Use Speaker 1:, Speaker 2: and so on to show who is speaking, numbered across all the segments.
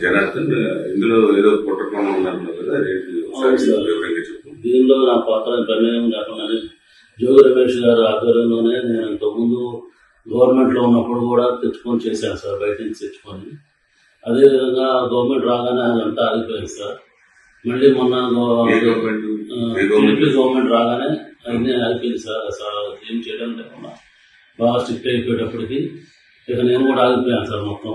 Speaker 1: జనార్దన్ ఇందులో ఏదో కుట్రకోణం ఉన్నారు కదా
Speaker 2: సార్.
Speaker 1: వివరంగా చెప్పు
Speaker 2: దీనిలో నా పాత్ర ప్రమేయం కాకుండానే జోగి రమేష్ గారు ఆధ్వర్యంలోనే నేను ఇంతకుముందు గవర్నమెంట్లో ఉన్నప్పుడు కూడా తెచ్చుకొని చేశాను సార్ బయట నుంచి తెచ్చుకొని. అదేవిధంగా గవర్నమెంట్ రాగానే అదంతా ఆగిపోయింది సార్. మళ్ళీ మొన్న
Speaker 1: గవర్నమెంట్?
Speaker 2: టీడీపీ రాగానే అన్నీ ఆగిపోయింది సార్. అసలు ఏం చేయడం లేకుండా బాగా స్ట్రిక్ట్ అయిపోయేటప్పటికి ఇక నేను కూడా ఆగిపోయాను సార్ మొత్తం.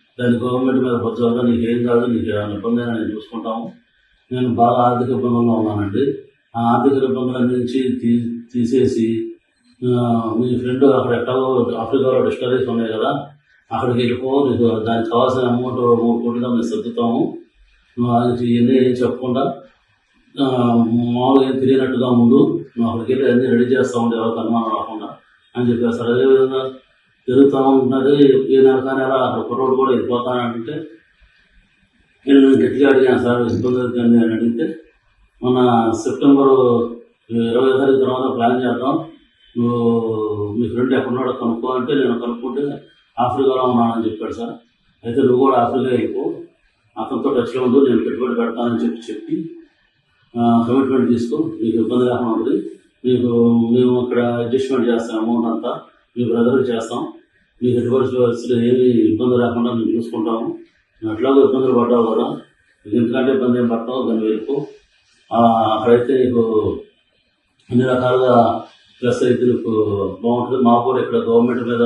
Speaker 2: దాని గవర్నమెంట్ మీద బొచ్చాలి నీకు ఏం కాదు నీకు ఏమైనా ఇబ్బంది నేను చూసుకుంటాము. నేను బాగా ఆర్థిక ఇబ్బందుల్లో ఉన్నానండి. ఆ ఆర్థిక ఇబ్బందుల నుంచి తీ తీసేసి మీ ఫ్రెండ్ అక్కడ ఎక్కడో ఆఫ్రికాలో డిస్టరీస్ ఉన్నాయి కదా అక్కడికి వెళ్ళిపో నీకు దానికి కావాల్సిన అమౌంట్ మూడు కోట్లుగా మేము సర్దుతాము. నువ్వు అది ఇవన్నీ ఏం చెప్పకుండా మామూలుగా ఏం తెలియనట్టుగా ముందు నువ్వు అక్కడికి వెళ్ళి అన్నీ రెడీ చేస్తా ఉండే ఎవరికి అనుమానం రాకుండా అని చెప్పారు సార్ అదేవిధంగా తిరుగుతూ ఉంటున్నది ఏ నెల కానీ అలా అక్కడ కుర్రోడు కూడా వెళ్ళిపోతానంటే నేను గట్టిగా అడిగాను సార్ ఇబ్బంది అవుతుంది అని అడిగితే మన సెప్టెంబర్ ఇరవై తారీఖు తర్వాత ప్లాన్ చేద్దాం. నువ్వు మీ ఫ్రెండ్ ఎక్కడున్నాడో కనుక్కో అంటే నేను కనుక్కుంటే ఆఫ్రికాలో ఉన్నానని చెప్పాడు సార్. అయితే నువ్వు కూడా ఆఫ్రికా వెళ్ళిపో. అతనితో టచ్లో ఉండు నేను పెట్టుబడి పెడతానని చెప్పి చెప్పి కమిట్మెంట్ తీసుకో. నీకు ఇబ్బంది లేకుండా ఉంటుంది మీకు మేము ఇక్కడ అడ్జస్ట్మెంట్ చేస్తాం అమౌంట్ అంతా. మీ బ్రదర్ చేస్తాం. మీకు ఎటువంటి ఏమి ఇబ్బంది రాకుండా మేము చూసుకుంటాము. నువ్వు ఎట్లాగో ఇబ్బందులు పడ్డావు కదా నీకు ఎందుకంటే ఇబ్బంది ఏం పడతావు దాని వెళ్ళిపో అక్కడైతే నీకు అన్ని రకాలుగా ప్లస్ అయితే నీకు బాగుంటుంది. మాకు కూడా ఇక్కడ గవర్నమెంట్ మీద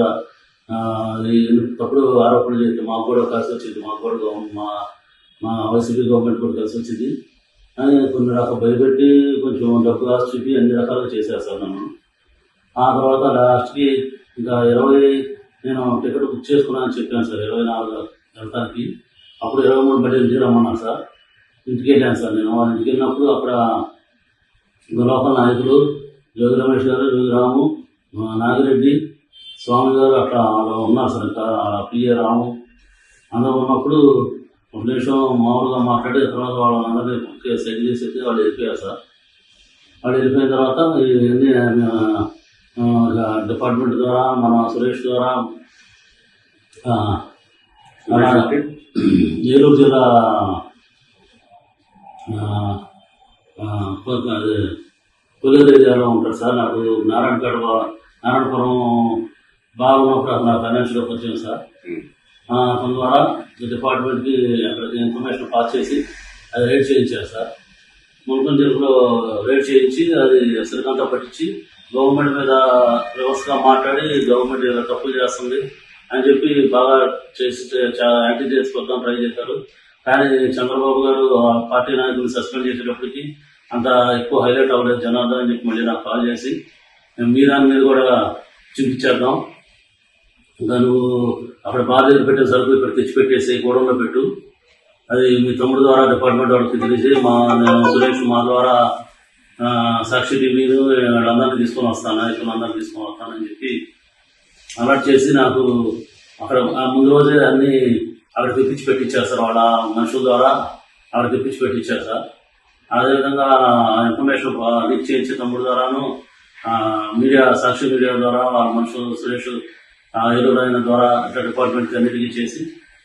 Speaker 2: తప్పుడు ఆరోపణలు చేస్తే మాకు కూడా కలిసి వచ్చింది. మాకు కూడా మా మా వైసీపీ గవర్నమెంట్ కూడా కలిసి వచ్చింది. అని కొన్ని రకాల భయపెట్టి కొంచెం డబ్బు కాస్ట్ చూపి అన్ని రకాలుగా చేసేస్తాను నన్ను. ఆ తర్వాత లాస్ట్కి ఇంకా ఇరవై నేను టికెట్ బుక్ చేసుకున్నాను అని చెప్పాను సార్ ఇరవై నాలుగు వెళ్తానికి. అప్పుడు ఇరవై మూడు బట్టి ఇంటికి రమ్మన్నాను సార్. ఇంటికి వెళ్ళాను సార్ నేను. వాళ్ళ ఇంటికి వెళ్ళినప్పుడు అక్కడ లోకల్ నాయకులు జోగి రమేష్ గారు జోగి రాము నాగిరెడ్డి స్వామి గారు అట్లా వాళ్ళు ఉన్నారు సార్. ఇంకా పిఏ రాము అందరూ ఉన్నప్పుడు ఒక నిమిషం మామూలుగా మాట్లాడి తర్వాత వాళ్ళందరినీ సెట్ చేసి వాళ్ళు వెళ్ళిపోయారు సార్. వాళ్ళు వెళ్ళిపోయిన తర్వాత ఇవన్నీ డిపార్ట్మెంట్ ద్వారా మన సురేష్ ద్వారా ఏలూరు జిల్లా కొల్లేరు ఏరియాలో ఉంటాడు సార్. నాకు నారాయణపేట నారాయణపురం బాగున్నప్పుడు అక్కడ నాకు ఫైనాన్షియల్ వచ్చింది సార్. అతని ద్వారా డిపార్ట్మెంట్కి అక్కడికి ఇన్ఫర్మేషన్ పాస్ చేసి అది రైడ్ చేయించారు సార్. మున్సిపల్ జిల్లాలో రైడ్ చేయించి అది సరికంతా పట్టించి గవర్నమెంట్ మీద వ్యవస్థగా మాట్లాడి గవర్నమెంట్ ఇలా తప్పులు చేస్తుంది అని చెప్పి బాగా చేసి చాలా యాంటీ చేసుకొద్దాం ట్రై చేశారు. కానీ చంద్రబాబు గారు ఆ పార్టీ నాయకులు సస్పెండ్ చేసేటప్పటికి అంత ఎక్కువ హైలైట్ అవ్వలేదు జనార్దన్ అని చెప్పి మళ్ళీ నాకు కాల్ చేసి మేము మీ దాని మీద కూడా చూపించేద్దాం ఇంకా నువ్వు అక్కడ బార్ పెట్టిన సరుకులు ఇక్కడ తెచ్చిపెట్టేసి గోడంలో పెట్టు. అది మీ తమ్ముడు ద్వారా డిపార్ట్మెంట్ వాళ్ళకి తెలిసి మా నేను సురేష్ మా ద్వారా సాక్షి టీవీను వీళ్ళందరినీ తీసుకొని వస్తాను నాయకులందరినీ తీసుకొని వస్తానని చెప్పి అలర్ట్ చేసి నాకు అక్కడ ముందు రోజే అన్ని అక్కడ తెప్పించి పెట్టించారు సార్ వాళ్ళ మనుషుల ద్వారా ఆవిడ తెప్పించి పెట్టించారు సార్. అదేవిధంగా ఇన్ఫర్మేషన్ లీక్ చేయించి తమ్ముడు ద్వారాను మీడియా సాక్షి మీడియా ద్వారా వాళ్ళ మనుషులు సురేష్ ఆ, ఏలూరు ఆయన ద్వారా అట్లా డిపార్ట్మెంట్కి అన్నిటికీ చేసి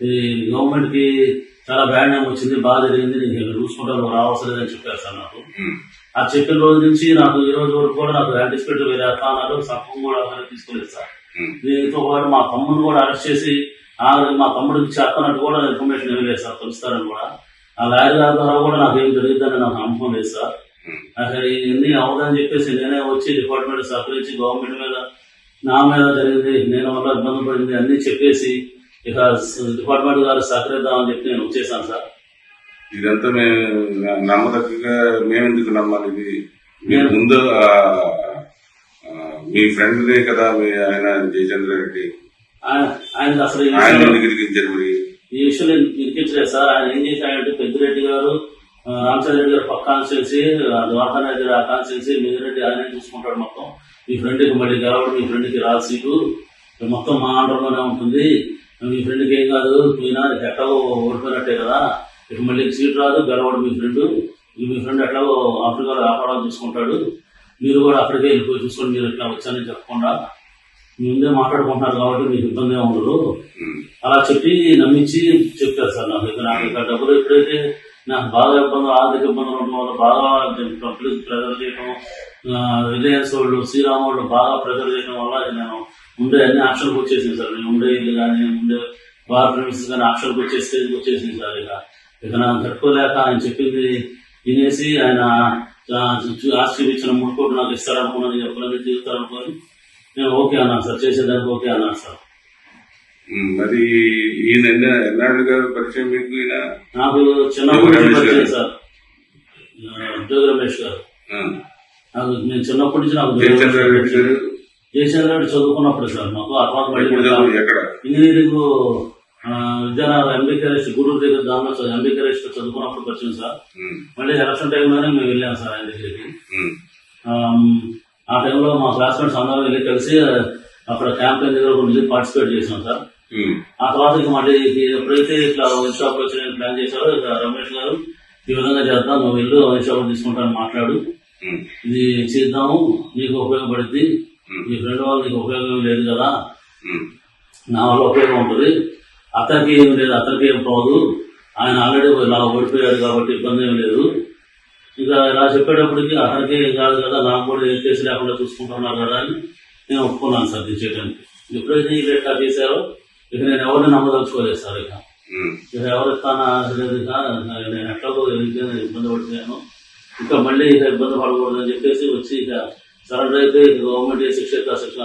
Speaker 2: ఈ గవర్నమెంట్కి చాలా బ్యాడ్ నేమ్ వచ్చింది బాగా జరిగింది నీకు చూసుకుంటాను రావాల్సిందని చెప్పారు సార్ నాకు. ఆ చెప్పిన రోజు నుంచి నాకు ఈ రోజు వరకు కూడా నాకు యాంటిసిపేట్ వేరే అన్నారు సంపం కూడా తీసుకోలేదు సార్. దీంతో పాటు మా తమ్ముడిని కూడా అరెస్ట్ చేసి ఆ మా తమ్ముడికి చేస్తున్నట్టు కూడా ఇన్ఫర్మేషన్ ఏమీ లేదు సార్ తెలుస్తారని కూడా. ఆ లాయర్ గారి ద్వారా కూడా నాకు ఏం జరుగుతుందని నాకు నమ్మకం లేదు సార్. అసలు ఇవన్నీ అవదని చెప్పేసి నేనే వచ్చి డిపార్ట్మెంట్ సహకరించి గవర్నమెంట్ మీద నా మీద జరిగింది నేను వల్ల ఇబ్బంది పడింది అన్ని చెప్పేసి ఇక డిపార్ట్మెంట్ గారు సహకరిద్దామని చెప్పి నేను వచ్చేసాను సార్.
Speaker 1: ఇదంతా మేము నమ్మదగ్గగా మేము ఎందుకు నమ్మాలి? ఇది మీరు ముందు మీ ఫ్రెండ్నే కదా మీ ఆయన జయచంద్ర రెడ్డి.
Speaker 2: ఆయన అసలు ఈ
Speaker 1: ఆయన ఇరికించారు మరి?
Speaker 2: ఈ విషయంలో ఇరికించలేదు సార్? ఆయన ఏం చేశాడంటే పెద్దిరెడ్డి గారు ఆ, రామచంద్ర రెడ్డి గారు పక్క కాన్స్టిట్యున్సీ ద్వారకా రెడ్డి ఆ కాన్స్టిట్యున్సీ మిగిరెడ్డి ఆయన చూసుకుంటాడు మొత్తం. మీ ఫ్రెండ్కి మళ్ళీ గెలవడం మీ ఫ్రెండ్కి రాదు సీటు. మొత్తం మా ఆంధ్రలోనే ఉంటుంది. మీ ఫ్రెండ్కి ఏం కాదు పోయినా ఎట్లాగో ఓడిపోయినట్టే కదా. ఇక మళ్ళీ సీట్ రాదు గెలవడం మీ ఫ్రెండ్ మీ ఫ్రెండ్ ఎట్లాగో ఆఫ్రికాలో వ్యాపారాలు చూసుకుంటాడు. మీరు కూడా అక్కడికే వెళ్ళిపోయి చూసుకొని మీరు ఇట్లా వచ్చానని చెప్పకుండా మీ ముందే మాట్లాడుకుంటున్నారు కాబట్టి మీకు ఇబ్బంది ఉండదు. అలా చెప్పి నమ్మించి చెప్పారు సార్ నాకు ఇక నాకు ఇక్కడ డబ్బులు ఎప్పుడైతే నాకు బాగా ఇబ్బందులు ఆర్థిక ఇబ్బందులు ఉండడం వల్ల బాగా పబ్లిక్ ప్రెజర్ చేయడం రిలయన్స్ వాళ్ళు శ్రీరామ్ వాళ్ళు బాగా ప్రెజర్ చేయడం వల్ల నేను ఉండే అన్ని ఆప్షన్కి వచ్చేసింది సార్. నేను ఉండే ఇల్లు కానీ ఉండే బార్ ప్రిమిసెస్ కానీ ఆప్షన్కి వచ్చే స్టేజ్కి వచ్చేసింది సార్ ఇక? ఇక నాకు తట్టుకోలేక ఆయన చెప్పింది తినేసి ఆయన ఆస్తి ఇచ్చిన మూడు కోట్లు నాకు ఇస్తారనుకున్నాను. ఎప్పుడైనా తీరుతారనుకొని నేను ఓకే అన్నాను సార్. చేసేదానికి ఓకే అన్నాను సార్.
Speaker 1: మరి ఈయన ఎన్న ఎన్నాళ్ళు గారు పరిచయం మీకు ఈయన?
Speaker 2: నాకు చిన్నప్పటి నుంచి
Speaker 1: రమేష్ గారు.
Speaker 2: పరిచయం సార్ జోగి రమేష్ గారు. నాకు నేను చిన్నప్పటి నుంచి నాకు
Speaker 1: జయచంద్ర రెడ్డి గారు
Speaker 2: చదువుకున్నప్పుడు సార్ మాకు ఆ తర్వాత ఇంజనీరింగ్ విద్యానగర్ ఎంబీకేరెస్ట్ గురువు దగ్గర దానిలో ఎంబీకేరెస్ట్ చదువుకున్నప్పుడు వచ్చింది సార్. మళ్ళీ ఎలక్షన్ టైంలోనే మేము వెళ్ళాం సార్ ఆయన దగ్గరికి. ఆ టైంలో మా క్లాస్మేట్స్ అందరం వెళ్ళి కలిసి అక్కడ క్యాంపెయిన్ దగ్గర కొన్ని పార్టిసిపేట్ చేసాం సార్. ఆ తర్వాత ఇక మళ్ళీ ఎప్పుడైతే ఇట్లా వైన్ షాప్ వచ్చి ప్లాన్ చేశారో రమేష్ గారు ఈ విధంగా చేద్దాం నువ్వు వెళ్ళు వైన్ షాప్ తీసుకుంటాను మాట్లాడు. ఇది చేద్దాము నీకు ఉపయోగపడుద్ది నీ ఫ్రెండ్ వాళ్ళు నీకు ఉపయోగం లేదు కదా? నా వల్ల ఉపయోగం ఉంటుంది. అతనికి ఏం లేదు అతనికి ఏం పోదు. ఆయన ఆల్రెడీ ఇలా ఓడిపోయాడు కాబట్టి ఇబ్బంది ఏం లేదు. ఇక ఇలా చెప్పేటప్పటికి అతనికి ఏం కాదు కదా నాకు కూడా ఏ కేసు లేకుండా చూసుకుంటున్నారు కదా అని నేను ఒప్పుకున్నాను సార్ ఇది చేయడానికి ఎప్పుడైతే ఈ రేట్ చేశారో ఇక నేను ఎవరిని నమ్మదలుచుకోలేదు సార్ ఇక. ఇక ఎవరు ఇస్తానా లేదు ఇక నేను ఎట్లాగో ఇబ్బంది పడుతున్నాను. ఇంకా మళ్ళీ ఇక ఇబ్బంది పడకూడదని చెప్పేసి వచ్చి ఇక సరెండర్ అయితే ఇక గవర్నమెంట్ ఏ శిక్ష ఇస్తా, శిక్ష